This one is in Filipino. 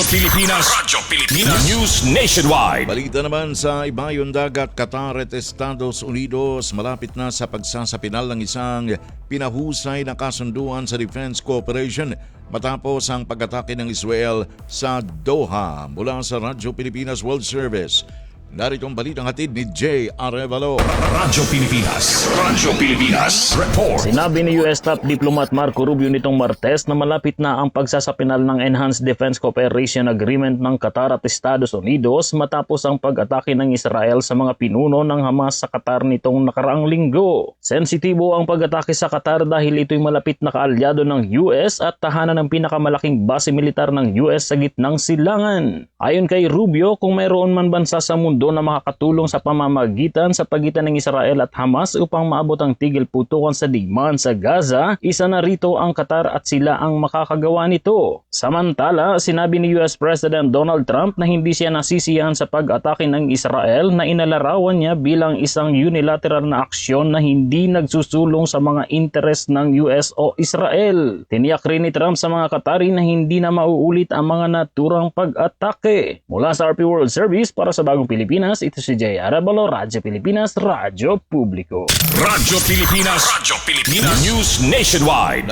Radyo Pilipinas. Radyo Pilipinas. News Nationwide. Balita naman sa Ibayong Dagat, Qatar at Estados Unidos malapit na sa pagsasapinal ng isang pinahusay na kasunduan sa defense cooperation matapos ang pag-atake ng Israel sa Doha mula sa Radyo Pilipinas World Service. Narito ang balitang hatid ni Jay Arevalo. Radyo Pilipinas. Radyo Pilipinas. Report. Sinabi ni US top diplomat Marco Rubio nitong Martes na malapit na ang pagsasapinal ng Enhanced Defense Cooperation Agreement ng Qatar at Estados Unidos matapos ang pag-atake ng Israel sa mga pinuno ng Hamas sa Qatar nitong nakaraang linggo. Sensitibo ang pag-atake sa Qatar dahil ito'y malapit na kaalyado ng US at tahanan ng pinakamalaking base militar ng US sa gitnang silangan. Ayon kay Rubio, kung mayroon man bansa sa mundo na makakatulong sa pamamagitan sa pagitan ng Israel at Hamas upang maabot ang tigil putukan sa digmaan sa Gaza, isa na rito ang Qatar at sila ang makakagawa nito. Samantala, sinabi ni US President Donald Trump na hindi siya nasisiyahan sa pag-atake ng Israel na inalarawan niya bilang isang unilateral na aksyon na hindi nagsusulong sa mga interes ng US o Israel. Tiniyak rin ni Trump sa mga Qatari na hindi na mauulit ang mga naturang pag-atake. Mula sa RP World Service para sa Bagong Pilipinas, ito si Jay Arabalo, Radyo Pilipinas, Radyo Publiko. Radyo Pilipinas. Radyo Pilipinas. News Nationwide.